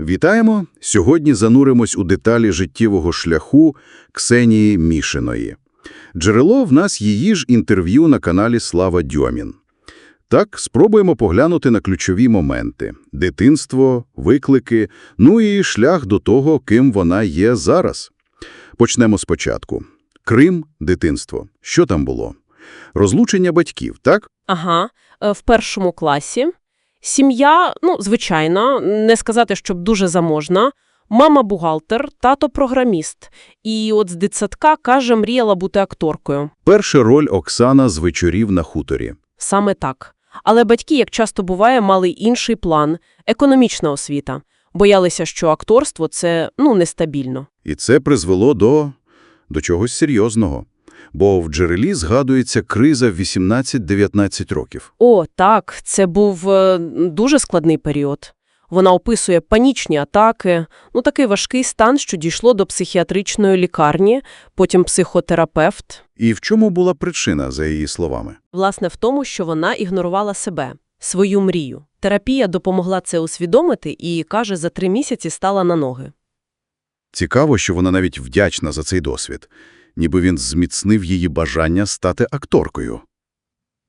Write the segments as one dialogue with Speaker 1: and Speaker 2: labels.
Speaker 1: Вітаємо! Сьогодні зануримось у деталі життєвого шляху Ксенії Мішиної. Джерело в нас її ж інтерв'ю на каналі Слава Дьомін. Так, спробуємо поглянути на ключові моменти – дитинство, виклики, ну і шлях до того, ким вона є зараз. Почнемо спочатку. Крим – дитинство. Що там було? Розлучення батьків, так?
Speaker 2: Ага, е, в першому класі. Сім'я, ну, звичайна, не сказати, щоб дуже заможна. Мама бухгалтер, тато програміст. І от з дитсадка, каже, мріяла бути акторкою.
Speaker 1: Перша роль Оксана з вечорів на хуторі.
Speaker 2: Саме так. Але батьки, як часто буває, мали інший план – економічна освіта. Боялися, що акторство – це, ну, нестабільно.
Speaker 1: І це призвело до... до чогось серйозного. Бо в джерелі згадується криза в 18-19 років.
Speaker 2: О, так, це був е, дуже складний період. Вона описує панічні атаки, ну такий важкий стан, що дійшло до психіатричної лікарні, потім психотерапевт.
Speaker 1: І в чому була причина, за її словами?
Speaker 2: Власне, в тому, що вона ігнорувала себе, свою мрію. Терапія допомогла це усвідомити і, каже, за три місяці стала на ноги.
Speaker 1: Цікаво, що вона навіть вдячна за цей досвід. Ніби він зміцнив її бажання стати акторкою.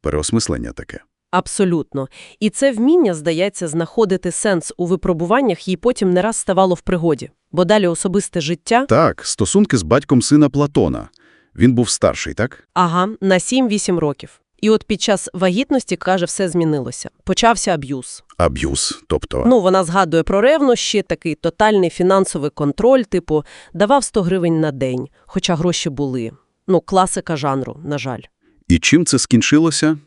Speaker 1: Переосмислення таке.
Speaker 2: Абсолютно. І це вміння, здається, знаходити сенс у випробуваннях їй потім не раз ставало в пригоді. Бо далі особисте життя,
Speaker 1: Так, стосунки з батьком сина Платона. Він був старший, так?
Speaker 2: ага, на 7-8 років. І от під час вагітності, каже, все змінилося. Почався аб'юз.
Speaker 1: Аб'юз, тобто...
Speaker 2: Ну, вона згадує про ревнощі, такий тотальний фінансовий контроль, типу, давав 100 гривень на день, хоча гроші були. Ну, класика жанру, на жаль.
Speaker 1: І чим це скінчилося?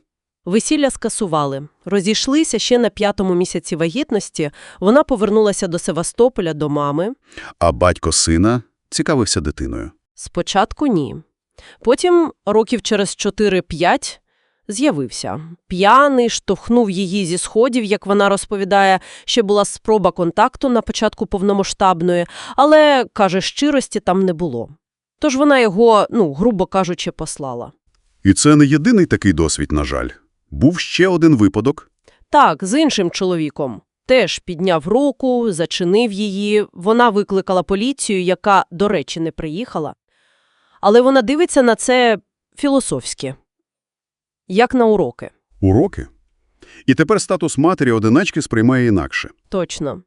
Speaker 2: Весілля скасували. Розійшлися ще на п'ятому місяці вагітності. Вона повернулася до Севастополя, до мами.
Speaker 1: А батько сина цікавився дитиною.
Speaker 2: Спочатку ні. Потім, років через 4-5, з'явився. П'яний, штовхнув її зі сходів, як вона розповідає, ще була спроба контакту на початку повномасштабної, але, каже, щирості там не було. Тож вона його, ну, грубо кажучи, послала.
Speaker 1: І це не єдиний такий досвід, на жаль. Був ще один випадок.
Speaker 2: Так, з іншим чоловіком. Теж підняв руку, зачинив її. Вона викликала поліцію, яка, до речі, не приїхала. Але вона дивиться на це філософськи. Як на уроки.
Speaker 1: Уроки. І тепер статус матері-одиначки сприймає інакше.
Speaker 2: Точно.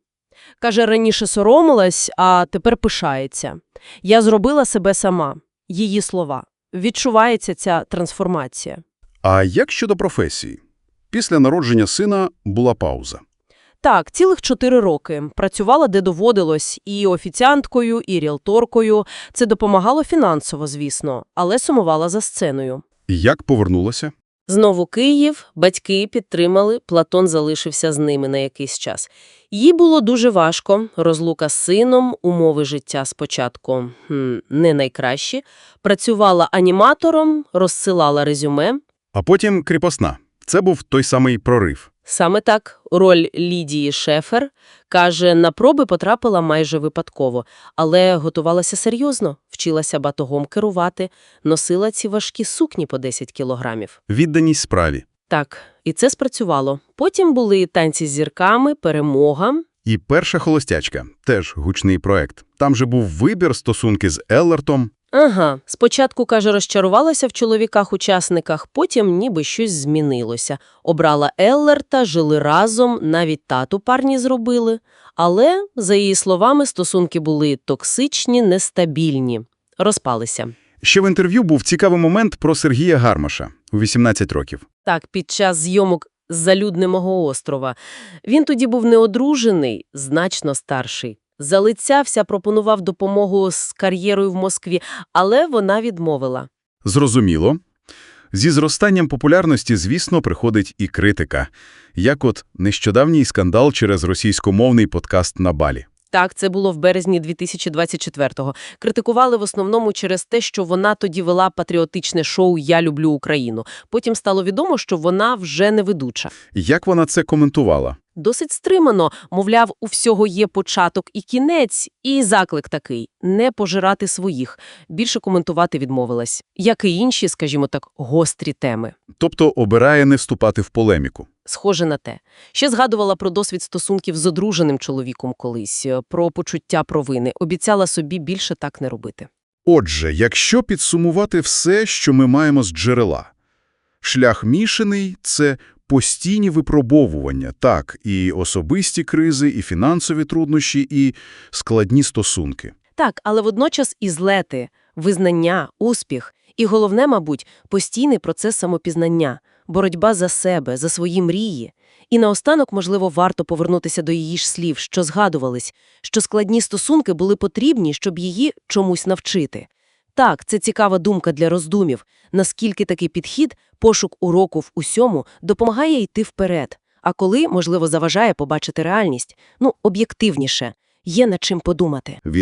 Speaker 2: Каже, раніше соромилась, а тепер пишається. Я зробила себе сама. Її слова. Відчувається ця трансформація.
Speaker 1: А як щодо професії? Після народження сина була пауза.
Speaker 2: Так, цілих чотири роки. Працювала, де доводилось, і офіціанткою, і ріелторкою. Це допомагало фінансово, звісно, але сумувала за сценою.
Speaker 1: І як повернулася?
Speaker 2: Знову Київ, батьки підтримали, Платон залишився з ними на якийсь час. Їй було дуже важко, розлука з сином, умови життя спочатку хм, не найкращі. Працювала аніматором, розсилала резюме.
Speaker 1: А потім кріпосна. Це був той самий прорив.
Speaker 2: Саме так, роль Лідії Шефер, каже, на проби потрапила майже випадково, але готувалася серйозно, вчилася батогом керувати, носила ці важкі сукні по 10 кілограмів.
Speaker 1: Відданість справі.
Speaker 2: Так, і це спрацювало. Потім були танці з зірками, перемога.
Speaker 1: І перша холостячка. Теж гучний проект. Там же був вибір, стосунки з Еллертом.
Speaker 2: Ага, спочатку, каже, розчарувалася в чоловіках-учасниках, потім ніби щось змінилося. Обрала Еллерта, жили разом, навіть тату парні зробили. Але, за її словами, стосунки були токсичні, нестабільні. Розпалися.
Speaker 1: Ще в інтерв'ю був цікавий момент про Сергія Гармаша у 18 років.
Speaker 2: Так, під час зйомок з залюднемого острова. Він тоді був неодружений, значно старший. Залицявся, пропонував допомогу з кар'єрою в Москві, але вона відмовила.
Speaker 1: Зрозуміло. Зі зростанням популярності, звісно, приходить і критика. Як от нещодавній скандал через російськомовний подкаст на Балі.
Speaker 2: Так, це було в березні 2024-го. Критикували в основному через те, що вона тоді вела патріотичне шоу «Я люблю Україну». Потім стало відомо, що вона вже не ведуча.
Speaker 1: Як вона це коментувала?
Speaker 2: Досить стримано, мовляв, у всього є початок і кінець, і заклик такий – не пожирати своїх. Більше коментувати відмовилась. Як і інші, скажімо так, гострі теми.
Speaker 1: Тобто обирає не вступати в полеміку.
Speaker 2: Схоже на те. Ще згадувала про досвід стосунків з одруженим чоловіком колись, е, про почуття провини. Обіцяла собі більше так не робити.
Speaker 1: Отже, якщо підсумувати все, що ми маємо з джерела. Шлях мішаний – це постійні випробовування, так, і особисті кризи, і фінансові труднощі, і складні стосунки.
Speaker 2: Так, але водночас і злети, визнання, успіх. І головне, мабуть, постійний процес самопізнання, боротьба за себе, за свої мрії. І наостанок, можливо, варто повернутися до її ж слів, що згадувались, що складні стосунки були потрібні, щоб її чомусь навчити. Так, це цікава думка для роздумів, наскільки такий підхід, пошук уроку в усьому, допомагає йти вперед, а коли, можливо, заважає побачити реальність, ну, об'єктивніше, є над чим подумати.
Speaker 1: Від